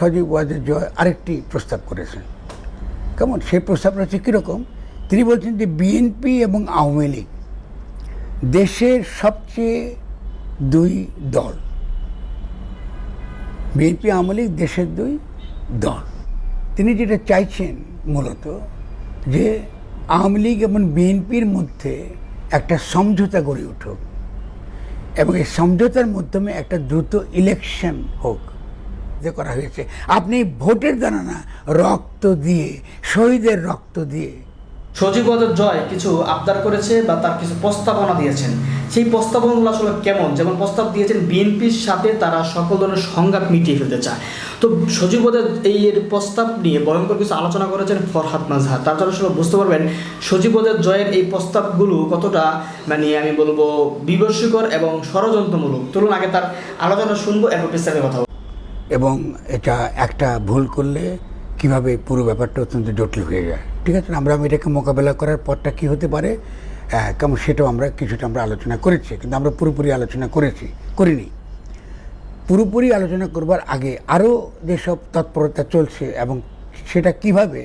সজীব ওয়াজের জয় আরেকটি প্রস্তাব করেছেন। কেমন? সেই প্রস্তাবটা হচ্ছে কীরকম? তিনি বলছেন যে বিএনপি এবং আওয়ামী লীগ দেশের সবচেয়ে দুই দল। বিএনপি আওয়ামী লীগ দেশের দুই দল। তিনি যেটা চাইছেন মূলত যে আওয়ামী লীগ এবং বিএনপির মধ্যে একটা সমঝোতা গড়ে উঠুক এবং এই সমঝোতার মাধ্যমে একটা দ্রুত ইলেকশন হোক। যে করা হয়েছে। আপনি ভোটের দ্বারা না, রক্ত দিয়ে, শহীদের রক্ত দিয়ে। সজীব জয় কিছু আবদার করেছে বা তার কিছু প্রস্তাবনা দিয়েছেন। সেই প্রস্তাবনাগুলো আসলে কেমন? যেমন প্রস্তাব দিয়েছেন, বিএনপির সাথে তারা সকল ধরনের সংঘাত মিটিয়ে ফেলতে চায়। তো সজীব এই প্রস্তাব নিয়ে ভয়ঙ্কর কিছু আলোচনা করেছেন ফরহাদ মাজহার তার জন্য আসলে বুঝতে পারবেন সজীব জয়ের এই প্রস্তাবগুলো কতটা মানে আমি বলব বিভর্ষিকর এবং ষড়যন্ত্রমূলক। চলুন আগে তার আলোচনা শুনব, এরপর বিস্তারিত কথা। এবং এটা একটা ভুল করলে কীভাবে পুরো ব্যাপারটা অত্যন্ত জটিল হয়ে যায়। ঠিক আছে? আমরা এটাকে মোকাবেলা করার পথটা কি হতে পারে? কেমন সেটাও আমরা কিছুটা আমরা আলোচনা করেছি, কিন্তু আমরা পুরোপুরি আলোচনা করেছি, করিনি। পুরোপুরি আলোচনা করবার আগে আরও যেসব তৎপরতা চলছে এবং সেটা কীভাবে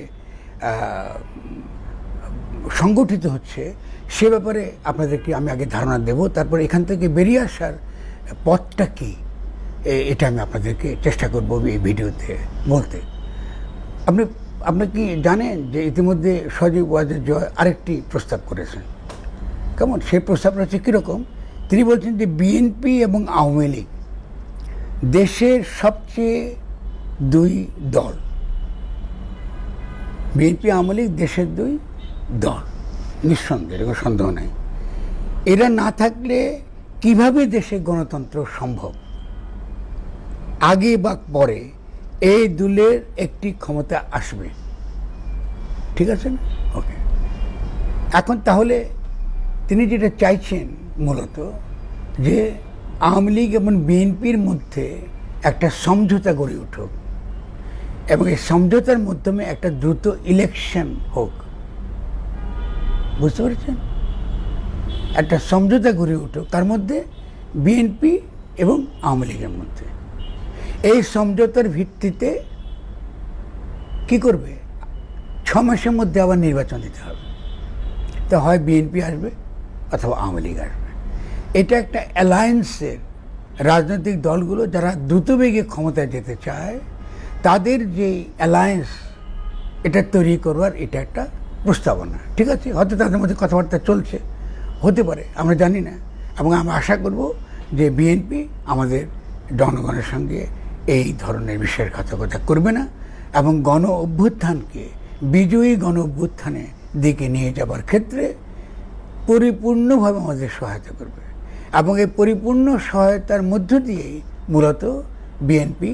সংগঠিত হচ্ছে, সে ব্যাপারে আপনাদেরকে আমি আগে ধারণা দেব। তারপর এখান থেকে বেরিয়ে আসার পথটা কী? এটা আমি আপনাদেরকে চেষ্টা করব এই ভিডিওতে বলতে। আপনি আপনি কি জানেন যে ইতিমধ্যে সজীব ওয়াজের জয় আরেকটি প্রস্তাব করেছেন? কেমন? সেই প্রস্তাবটা হচ্ছে কীরকম? তিনি বলছেন যে বিএনপি এবং আওয়ামী লীগ দেশের সবচেয়ে দুই দল। বিএনপি, আওয়ামী লীগ দেশের দুই দল। নিঃসন্দেহ, এরকম সন্দেহ নেই। এরা না থাকলে কীভাবে দেশে গণতন্ত্র সম্ভব? আগে বা পরে এই দলের একটি ক্ষমতা আসবে। ঠিক আছে না? ওকে এখন তাহলে তিনি যেটা চাইছেন মূলত যে আওয়ামী লীগ এবং বিএনপির মধ্যে একটা সমঝোতা গড়ে উঠুক এবং এই সমঝোতার মাধ্যমে একটা দ্রুত ইলেকশন হোক। বুঝতে পেরেছেন? একটা সমঝোতা গড়ে উঠুক। তার মধ্যে বিএনপি এবং আওয়ামী লীগের মধ্যে। এই সমঝোতার ভিত্তিতে কি করবে? ছ মাসের মধ্যে আবার নির্বাচন দিতে হবে। তো হয় বিএনপি আসবে অথবা আওয়ামী লীগ আসবে। এটা একটা অ্যালায়েন্সের রাজনৈতিক দলগুলো যারা দ্রুতবেগে ক্ষমতায় যেতে চায়, তাদের যে অ্যালায়েন্স, এটা তৈরি করবার এটা একটা প্রস্তাবনা। ঠিক আছে? হয়তো তাদের মধ্যে কথাবার্তা চলছে, হতে পারে, আমরা জানি না। এবং আমরা আশা করব যে বিএনপি আমাদের জনগণের সঙ্গে এই ধরনের বিশ্বাসঘাতকতা করবে না এবং গণ অভ্যুত্থানকে, বিজয়ী গণ অভ্যুত্থানের দিকে নিয়ে যাবার ক্ষেত্রে পরিপূর্ণভাবে আমাদের সহায়তা করবে এবং এই পরিপূর্ণ সহায়তার মধ্য দিয়েই মূলত বিএনপি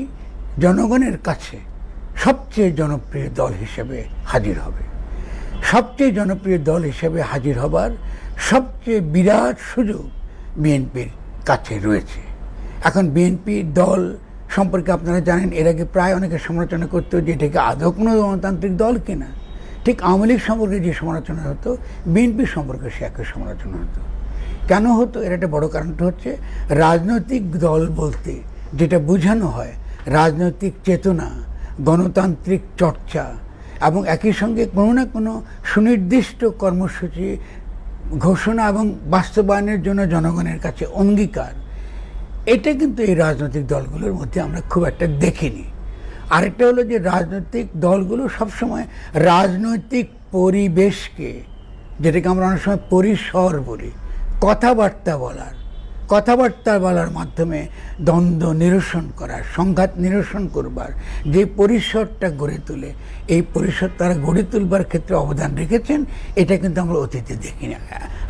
জনগণের কাছে সবচেয়ে জনপ্রিয় দল হিসেবে হাজির হবে। সবচেয়ে জনপ্রিয় দল হিসেবে হাজির হবার সবচেয়ে বিরাট সুযোগ বিএনপির কাছে রয়েছে। এখন বিএনপি দল সম্পর্কে আপনারা জানেন, এর আগে প্রায় অনেকে সমালোচনা করতো যে এটাকে আদৌ কোনো গণতান্ত্রিক দল কিনা। ঠিক আওয়ামী লীগ সম্পর্কে যে সমালোচনা হতো, বিএনপি সম্পর্কে সে একই সমালোচনা হতো। কেন হতো? এর একটা বড় কারণটা হচ্ছে, রাজনৈতিক দল বলতে যেটা বোঝানো হয়, রাজনৈতিক চেতনা, গণতান্ত্রিক চর্চা এবং একই সঙ্গে কোনো না কোনো সুনির্দিষ্ট কর্মসূচি, ঘোষণা এবং বাস্তবায়নের জন্য জনগণের কাছে অঙ্গীকার। এটা কিন্তু এই রাজনৈতিক দলগুলোর মধ্যে আমরা খুব একটা দেখিনি। আরেকটা হলো যে রাজনৈতিক দলগুলো সবসময় রাজনৈতিক পরিবেশকে, যেটাকে আমরা অনেক সময় পরিসর বলি, কথাবার্তা বলার কথাবার্তা বলার মাধ্যমে দ্বন্দ্ব নিরসন করার, সংঘাত নিরসন করবার, যে পরিসরটা গড়ে তোলে, এই পরিসর তারা গড়ে তুলবার ক্ষেত্রে অবদান রেখেছেন, এটা কিন্তু আমরা অতীতে দেখি না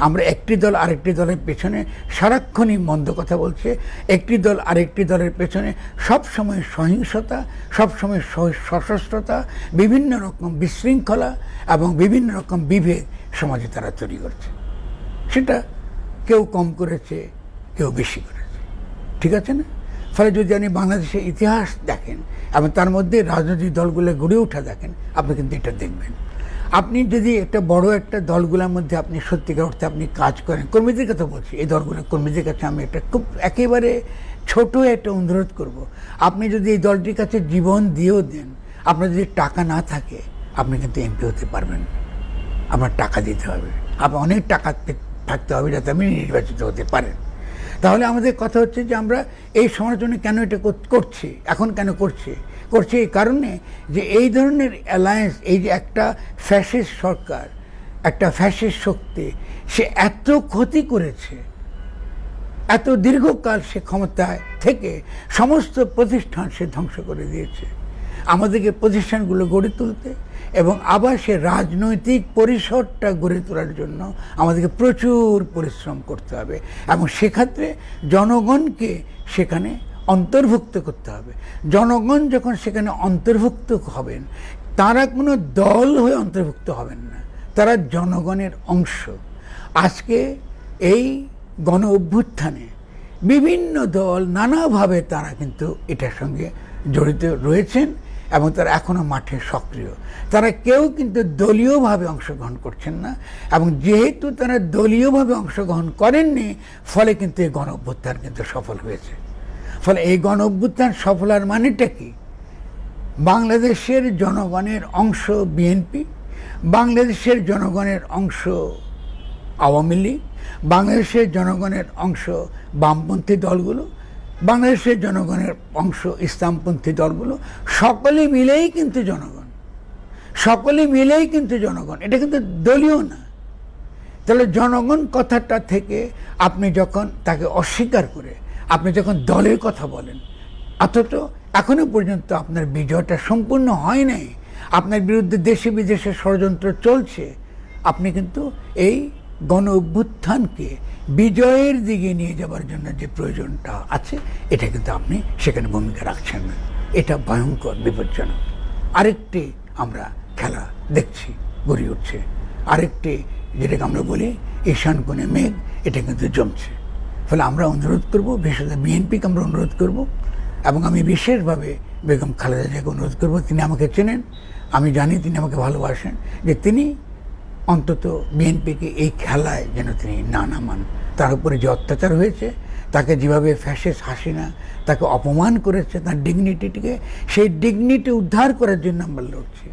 আমরা একটি দল আরেকটি দলের পেছনে সারাক্ষণই মন্দ কথা বলছে, একটি দল আরেকটি দলের পেছনে সবসময় সহিংসতা, সবসময় সশস্ত্রতা, বিভিন্ন রকম বিশৃঙ্খলা এবং বিভিন্ন রকম বিভেদ সমাজে তারা তৈরি করছে। সেটা কেউ কম করেছে কেউ বেশি করেছে ঠিক আছে না? ফলে যদি আপনি বাংলাদেশের ইতিহাস দেখেন এবং তার মধ্যে রাজনৈতিক দলগুলো গড়ে ওঠা দেখেন, আপনি কিন্তু এটা দেখবেন। আপনি যদি একটা বড় একটা দলগুলোর মধ্যে আপনি সত্যিকার অর্থে আপনি কাজ করেন, কর্মীদের কথা বলছি, এই দলগুলো কর্মীদের কাছে আমি একটা খুব একেবারে ছোট একটা অনুরোধ করব। আপনি যদি এই দলটির কাছে জীবন দিয়েও দেন, আপনার যদি টাকা না থাকে, আপনি কিন্তু এমপি হতে পারবেন। আপনার টাকা দিতে হবে। আপনার অনেক টাকা থাকতে হবে যাতে আপনি নির্বাচিত হতে পারেন। তাহলে আমাদের কথা হচ্ছে যে আমরা এই সমালোচনা কেন এটা করছি? এখন কেন করছি? করছি এই কারণে যে এই ধরনের অ্যালায়েন্স এই যে একটা ফ্যাসিস্ট সরকার, একটা ফ্যাসিস্ট শক্তি, সে এত ক্ষতি করেছে, এত দীর্ঘকাল সে ক্ষমতায় থেকে সমস্ত প্রতিষ্ঠান সে ধ্বংস করে দিয়েছে। আমাদেরকে প্রতিষ্ঠানগুলো গড়ে তুলতে এবং আবার সে রাজনৈতিক পরিসরটা গড়ে তোলার জন্য আমাদেরকে প্রচুর পরিশ্রম করতে হবে এবং সেক্ষেত্রে জনগণকে সেখানে অন্তর্ভুক্ত করতে হবে। জনগণ যখন সেখানে অন্তর্ভুক্ত হবেন, তারা কোনো দল হয়ে অন্তর্ভুক্ত হবেন না। তারা জনগণের অংশ। আজকে এই গণ অভ্যুত্থানে বিভিন্ন দল নানাভাবে তারা কিন্তু এটার সঙ্গে জড়িত রয়েছেন। এবং তারা এখনও মাঠে সক্রিয়। তারা কেউ কিন্তু দলীয়ভাবে অংশগ্রহণ করছেন না এবং যেহেতু তারা দলীয়ভাবে অংশগ্রহণ করেননি, ফলে কিন্তু এই গণ অভ্যুত্থান কিন্তু সফল হয়েছে। ফলে এই গণ অভ্যুত্থান সফল আর মানেটা কি? বাংলাদেশের জনগণের অংশ বিএনপি, বাংলাদেশের জনগণের অংশ আওয়ামী লীগ, বাংলাদেশের জনগণের অংশ বামপন্থী দলগুলো বাংলাদেশের জনগণের অংশ, ইসলামপন্থী দলগুলো, সকলে মিলেই কিন্তু জনগণ। সকলে মিলেই কিন্তু জনগণ। এটা কিন্তু দলীয় না। তাহলে জনগণ কথাটা থেকে আপনি যখন তাকে অস্বীকার করে, আপনি যখন দলের কথা বলেন, অথচ এখনও পর্যন্ত আপনার বিজয়টা সম্পূর্ণ হয় নাই। আপনার বিরুদ্ধে দেশে বিদেশে ষড়যন্ত্র চলছে। আপনি কিন্তু এই গণ অভ্যুত্থানকে বিজয়ের দিকে নিয়ে যাওয়ার জন্য যে প্রয়োজনটা আছে, এটা কিন্তু আপনি সেখানে ভূমিকা রাখছেন। না এটা ভয়ঙ্কর, বিপজ্জনক। আরেকটি আমরা খেলা দেখছি, গড়ে উঠছে। আরেকটি যেটাকে আমরা বলি ঈশান কোণে মেঘ, এটা কিন্তু জমছে। ফলে আমরা অনুরোধ করব, বিশেষত বিএনপিকে আমরা অনুরোধ করব, এবং আমি বিশেষভাবে বেগম খালেদা জিয়াকে অনুরোধ করব, তিনি আমাকে চেনেন। আমি জানি তিনি আমাকে ভালোবাসেন, যে তিনি অন্তত বিএনপিকে এই খেলায় যেন তিনি না নামান। তার উপরে যে অত্যাচার হয়েছে, তাকে যেভাবে ফ্যাসিস হাসিনা তাকে অপমান করেছে, তার ডিগনিটিকে সেই ডিগনিটি উদ্ধার করার জন্য আমরা লড়ছি।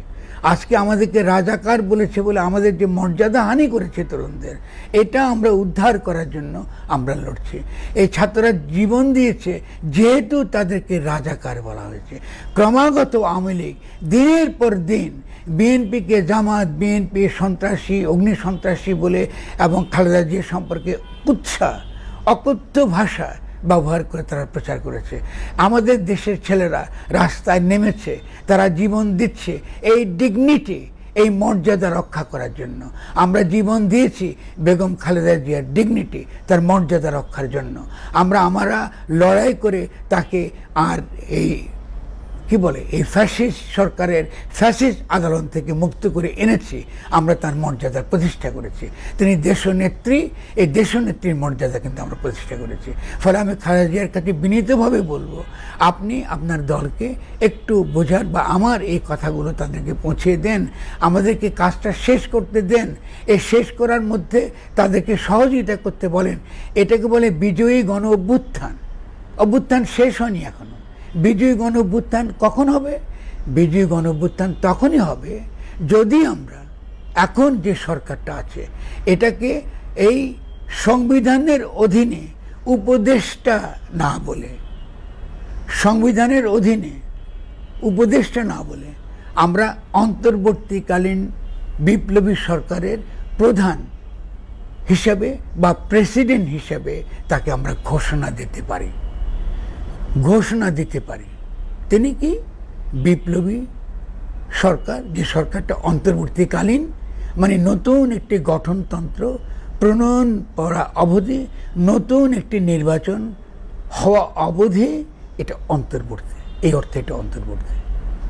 আজকে আমাদেরকে রাজাকার বলেছে বলে আমাদের যে মর্যাদা হানি করেছে তরুণদের, এটা আমরা উদ্ধার করার জন্য আমরা লড়ছি। এই ছাত্ররা জীবন দিয়েছে যেহেতু তাদেরকে রাজাকার বলা হয়েছে। ক্রমাগত আওয়ামী লীগ দিনের পর দিন বিএনপিকে জামাত, বিএনপি সন্ত্রাসী অগ্নি সন্ত্রাসী বলে এবং খালেদা জিয়া সম্পর্কে উৎসাহ অকথ্য ভাষা ব্যবহার করে তারা প্রচার করেছে। আমাদের দেশের ছেলেরা রাস্তায় নেমেছে, তারা জীবন দিচ্ছে এই ডিগনিটি এই মর্যাদা রক্ষা করার জন্য। আমরা জীবন দিয়েছি বেগম খালেদা জিয়ার ডিগনিটি তার মর্যাদা রক্ষার জন্য। আমরা আমরা লড়াই করে তাকে আর এই কি বলে, এই ফ্যাসিস্ট সরকারের ফ্যাসিস্ট আদালত থেকে মুক্ত করে এনেছি, আমরা তার মর্যাদা প্রতিষ্ঠা করেছি। তিনি দেশনেত্রী, এই দেশনেত্রীর মর্যাদা কিন্তু আমরা প্রতিষ্ঠা করেছি। ফলে আমি খালেদা কাছে বিনীতভাবে বলব, আপনি আপনার দলকে একটু বোঝার বা আমার এই কথাগুলো তাদেরকে পৌঁছে দেন, আমাদেরকে কাজটা শেষ করতে দেন, এই শেষ করার মধ্যে তাদেরকে সহযোগিতা করতে বলেন। এটাকে বলে বিজয়ী গণ অভ্যুত্থান অভ্যুত্থান শেষ হয়নি এখনও। বিজয়ী গণ কখন হবে? বিজয়ী গণ তখনই হবে যদি আমরা এখন যে সরকারটা আছে, এটাকে এই সংবিধানের অধীনে উপদেষ্টা না বলে, সংবিধানের অধীনে উপদেষ্টা না বলে আমরা অন্তর্বর্তীকালীন বিপ্লবী সরকারের প্রধান হিসাবে বা প্রেসিডেন্ট হিসাবে তাকে আমরা ঘোষণা দিতে পারি। ঘোষণা দিতে পারি। তিনি কি? বিপ্লবী সরকার, যে সরকারটা অন্তর্বর্তীকালীন মানে নতুন একটি গঠনতন্ত্র, প্রণয়ন করা অবধি, নতুন একটি নির্বাচন হওয়া অবধি এটা অন্তর্বর্তী। এই অর্থে এটা অন্তর্বর্তী।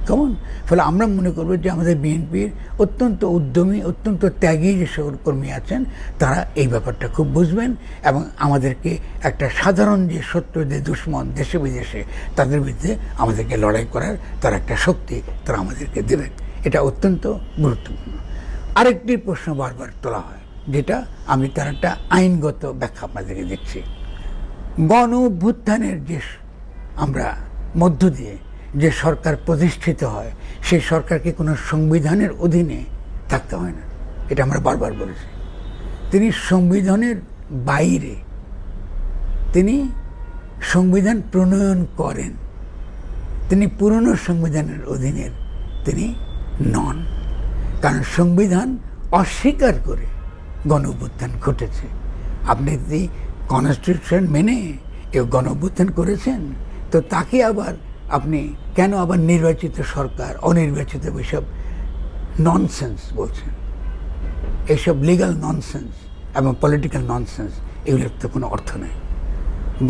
কেমন? ফলে আমরা মনে করব যে আমাদের বিএনপির অত্যন্ত উদ্যমী, অত্যন্ত ত্যাগী যে সকল কর্মী আছেন, তারা এই ব্যাপারটা খুব বুঝবেন এবং আমাদেরকে একটা সাধারণ যে সত্য যে দুশ্মন দেশে বিদেশে, তাদের বিরুদ্ধে আমাদেরকে লড়াই করার তার একটা শক্তি তারা আমাদেরকে দেবেন। এটা অত্যন্ত গুরুত্বপূর্ণ। আরেকটি প্রশ্ন বারবার তোলা হয়, যেটা আমি তার একটা আইনগত ব্যাখ্যা আপনাদেরকে দিচ্ছি। গণ অভ্যুত্থানের যে আমরা মধ্য দিয়ে যে সরকার প্রতিষ্ঠিত হয়, সেই সরকারকে কোনো সংবিধানের অধীনে থাকতে হয় না। এটা আমরা বারবার বলেছি। তিনি সংবিধানের বাইরে, তিনি সংবিধান প্রণয়ন করেন। তিনি পুরনো সংবিধানের অধীনের তিনি নন। কারণ সংবিধান অস্বীকার করে গণ অভ্যুত্থান ঘটেছে। আপনি যদি কনস্টিটিউশন মেনে কেউ গণ অভ্যুত্থান করেছেন, তো তাকে আবার আপনি কেন আবার নির্বাচিত সরকার, অনির্বাচিত এসব ননসেন্স বলছেন? এইসব লিগাল ননসেন্স এবং পলিটিক্যাল ননসেন্স এগুলোর তো কোনো অর্থ নেই।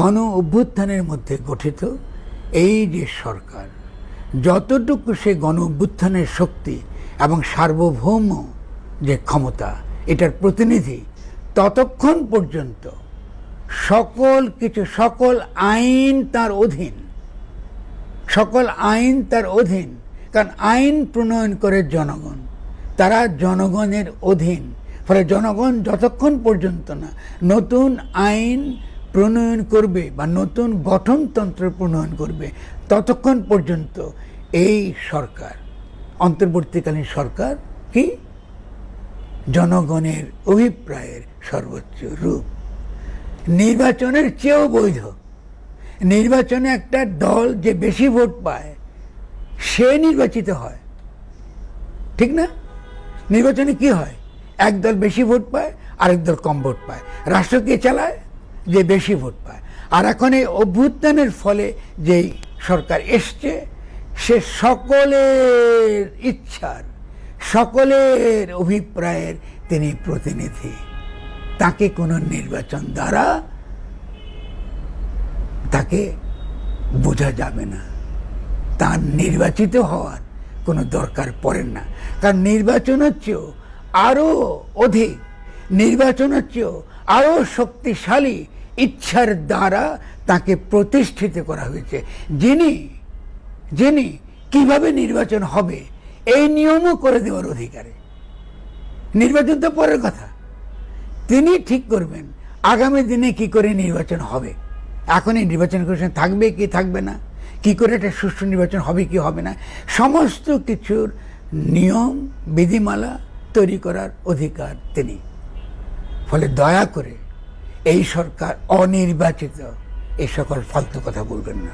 গণ অভ্যুত্থানের মধ্যে গঠিত এই যে সরকার, যতটুকু সে গণ অভ্যুত্থানের শক্তি এবং সার্বভৌম যে ক্ষমতা, এটার প্রতিনিধি, ততক্ষণ পর্যন্ত সকল কিছু, সকল আইন তার অধীন। সকল আইন তার অধীন, কারণ আইন প্রণয়ন করে জনগণ। তারা জনগণের অধীন। ফলে জনগণ যতক্ষণ পর্যন্ত না নতুন আইন প্রণয়ন করবে বা নতুন গঠনতন্ত্র প্রণয়ন করবে, ততক্ষণ পর্যন্ত এই সরকার, অন্তর্বর্তীকালীন সরকার কি? জনগণের অভিপ্রায়ের সর্বোচ্চ রূপ। নির্বাচনের চেয়েও বৈধ। নির্বাচনে একটা দল যে বেশি ভোট পায়, সে নির্বাচিত হয়। ঠিক না? নির্বাচনে কি হয়? এক দল বেশি ভোট পায়, আরেক দল কম ভোট পায়। রাষ্ট্র কে চালায়? যে বেশি ভোট পায়। আর এখন এই অভ্যুত্থানের ফলে যেই সরকার এসছে, সে সকলের ইচ্ছার, সকলের অভিপ্রায়ের তিনি প্রতিনিধি। তাকে কোনো নির্বাচন দ্বারা তাকে বোঝা যাবে না। তার নির্বাচিত হওয়ার কোনো দরকার পড়ে না। কারণ নির্বাচন হচ্ছেও আরও অধিক। নির্বাচন হচ্ছেও আরও শক্তিশালী ইচ্ছার দ্বারা তাকে প্রতিষ্ঠিত করা হয়েছে। যিনি যিনি কীভাবে নির্বাচন হবে, এই নিয়মও করে দেওয়ার অধিকারে। নির্বাচন তো পরের কথা। তিনি ঠিক করবেন, আগামী দিনে কি করে নির্বাচন হবে। এখন এই নির্বাচন কমিশন থাকবে কি থাকবে না? কি করে একটা সুষ্ঠু নির্বাচন হবে, কি হবে না? সমস্ত কিছুর নিয়ম, বিধিমালা তৈরি করার অধিকার তিনি। ফলে দয়া করে এই সরকার অনির্বাচিত এই সকল ফালতু কথা বলবেন না।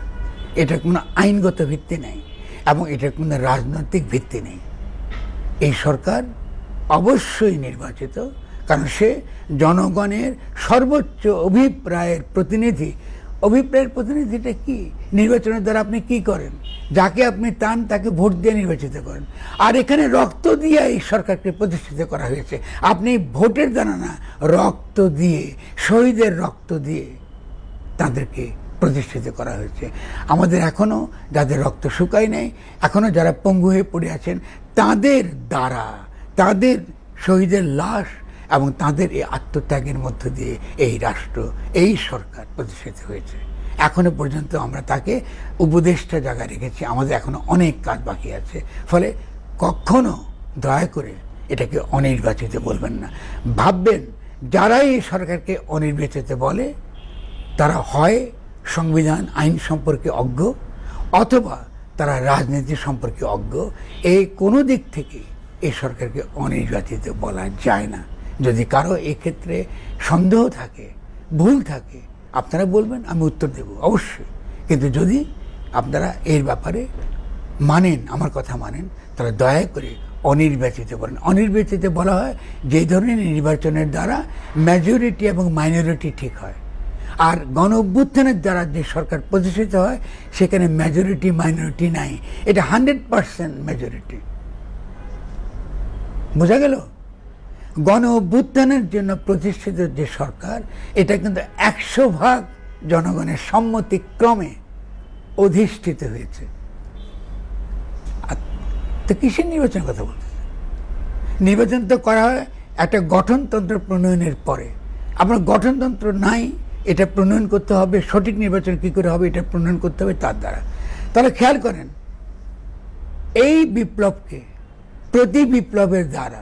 এটা কোনো আইনগত ভিত্তি নেই এবং এটার কোনো রাজনৈতিক ভিত্তি নেই। এই সরকার অবশ্যই নির্বাচিত, কারণ সে জনগণের সর্বোচ্চ অভিপ্রায়ের প্রতিনিধি অভিপ্রায়ের প্রতিনিধিটা কি? নির্বাচনের দ্বারা আপনি কি করেন? যাকে আপনি টান তাকে ভোট দিয়ে নির্বাচিত করেন। আর এখানে রক্ত দিয়ে এই সরকারকে প্রতিষ্ঠিত করা হয়েছে। আপনি ভোটের দ্বারা না, রক্ত দিয়ে, শহীদের রক্ত দিয়ে তাদেরকে প্রতিষ্ঠিত করা হয়েছে। আমাদের এখনও যাদের রক্ত শুকায় নেই এখনও যারা পঙ্গু হয়ে পড়ে আছেন, তাদের দ্বারা, তাদের শহীদের লাশ এবং তাদের এই আত্মত্যাগের মধ্য দিয়ে এই রাষ্ট্র, এই সরকার প্রতিষ্ঠিত হয়েছে। এখনও পর্যন্ত আমরা তাকে উপদেষ্টা জায়গায় রেখেছি। আমাদের এখনও অনেক কাজ বাকি আছে। ফলে কখনো, দয়া করে এটাকে অনির্বাচিত বলবেন না। ভাববেন, যারাই এই সরকারকে অনির্বাচিত বলে, তারা হয় সংবিধান, আইন সম্পর্কে অজ্ঞ, অথবা তারা রাজনীতি সম্পর্কে অজ্ঞ। এই কোনো দিক থেকে এই সরকারকে অনির্বাচিত বলা যায় না। যদি কারও এক্ষেত্রে সন্দেহ থাকে, ভুল থাকে, আপনারা বলবেন, আমি উত্তর দেব। অবশ্যই। কিন্তু যদি আপনারা এর ব্যাপারে মানেন, আমার কথা মানেন, তাহলে দয়া করে অনির্বাচিত বলেন। অনির্বাচিত বলা হয় যে ধরনের নির্বাচনের দ্বারা মেজরিটি এবং মাইনরিটি ঠিক হয়। আর গণ অভ্যুত্থানের দ্বারা যে সরকার প্রতিষ্ঠিত হয়, সেখানে মেজরিটি মাইনরিটি নাই। এটা হান্ড্রেড পার্সেন্ট মেজরিটি বোঝা গেল? গণ অভ্যুত্থানের জন্য প্রতিষ্ঠিত যে সরকার, এটা কিন্তু একশো ভাগ জনগণের সম্মতিক্রমে অধিষ্ঠিত হয়েছে। তো কিসের নির্বাচনের কথা বলতেছে নির্বাচন তো করা হয় একটা গঠনতন্ত্র প্রণয়নের পরে। আপনার গঠনতন্ত্র নাই, এটা প্রণয়ন করতে হবে, সঠিক নির্বাচন কী করে হবে, এটা প্রণয়ন করতে হবে তার দ্বারা। তাহলে খেয়াল করেন, এই বিপ্লবকে, প্রতি বিপ্লবের দ্বারা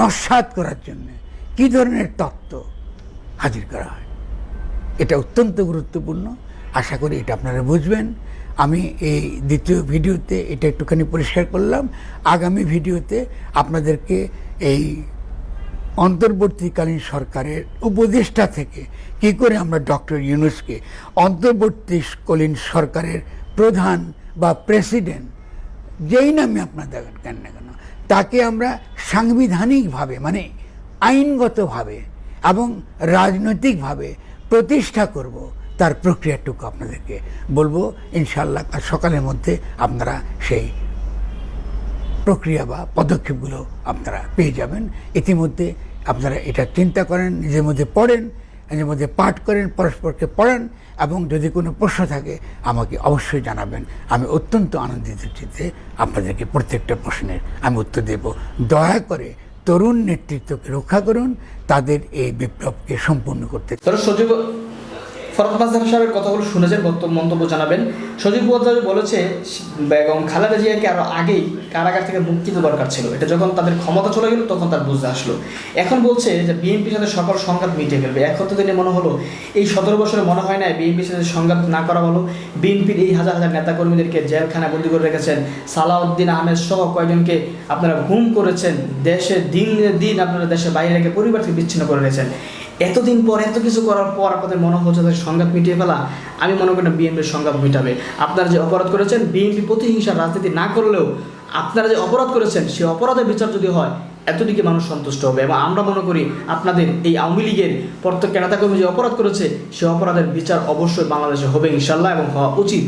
নস্বাত করার জন্য কি ধরনের তত্ত্ব হাজির করা হয়? এটা অত্যন্ত গুরুত্বপূর্ণ। আশা করি এটা আপনারা বুঝবেন। আমি এই দ্বিতীয় ভিডিওতে এটা একটুখানি পরিষ্কার করলাম। আগামী ভিডিওতে আপনাদেরকে এই অন্তর্বর্তীকালীন সরকারের উপদেষ্টা থেকে কি করে আমরা ডক্টর ইউনুসকে অন্তর্বর্তীকালীন সরকারের প্রধান বা প্রেসিডেন্ট, যেই নামে আপনার দেখেন কেন না কেন তাকে আমরা সাংবিধানিকভাবে মানে আইনগতভাবে এবং রাজনৈতিকভাবে প্রতিষ্ঠা করব। তার প্রক্রিয়াটুকু আপনাদেরকে বলব। ইনশাল্লাহ কাল সকালের মধ্যে আপনারা সেই প্রক্রিয়া বা পদক্ষেপগুলো আপনারা পেয়ে যাবেন। ইতিমধ্যে আপনারা এটা চিন্তা করেন, নিজের মধ্যে পড়েন, নিজের মধ্যে পাঠ করেন, পরস্পরকে পড়েন। এবং যদি কোনো প্রশ্ন থাকে, আমাকে অবশ্যই জানাবেন। আমি অত্যন্ত আনন্দিত চিত্তে আপনাদেরকে প্রত্যেকটা প্রশ্নের আমি উত্তর দেব। দয়া করে তরুণ নেতৃত্বকে রক্ষা করুন, তাদের এই বিপ্লবকে সম্পূর্ণ করতে ফরদ মাজহার সাহেবের কথাগুলো শুনেছেন মন্তব্য জানাবেন। সজীব বদ্দার বলেছে, বেগম খালেদা জিয়াকে আরও আগেই কারাগার থেকে মুক্তি দরকার ছিল। এটা যখন তাদের ক্ষমতা চলে গেল, তখন তার বুঝতে আসলো। এখন বলছে যে বিএনপির সাথে সকল সংঘাত মিটিয়ে ফেলবে। এক হতে দিনে মনে হলো, এই সতেরো বছরে মনে হয় না বিএনপির সাথে সংঘাত না করা হলো। বিএনপির এই হাজার হাজার নেতাকর্মীদেরকে জেলখানায় বন্দি করে রেখেছেন। সালাউদ্দিন আহমেদ সহ কয়েকজনকে আপনারা গুম করেছেন। দেশে দিন দিন আপনারা দেশের বাইরে রেখে পরিবার থেকে বিচ্ছিন্ন করে রেখেছেন। এতদিন পর, এত কিছু করার পর আপনাদের মনে হচ্ছে যে সংঘাত মিটিয়ে ফেলা? আমি মনে করি না বিএনপির সংঘাত মিটাবে। আপনারা যে অপরাধ করেছেন বিএনপি প্রতিহিংসার রাজনীতি না করলেও আপনারা যে অপরাধ করেছেন সেই অপরাধের বিচার যদি হয়, এতদিকে মানুষ সন্তুষ্ট হবে। এবং আমরা মনে করি আপনাদের এই আওয়ামী লীগের প্রত্যেক নেতাকর্মী যে অপরাধ করেছে, সে অপরাধের বিচার অবশ্যই বাংলাদেশে হবে ইনশাল্লাহ এবং হওয়া উচিত।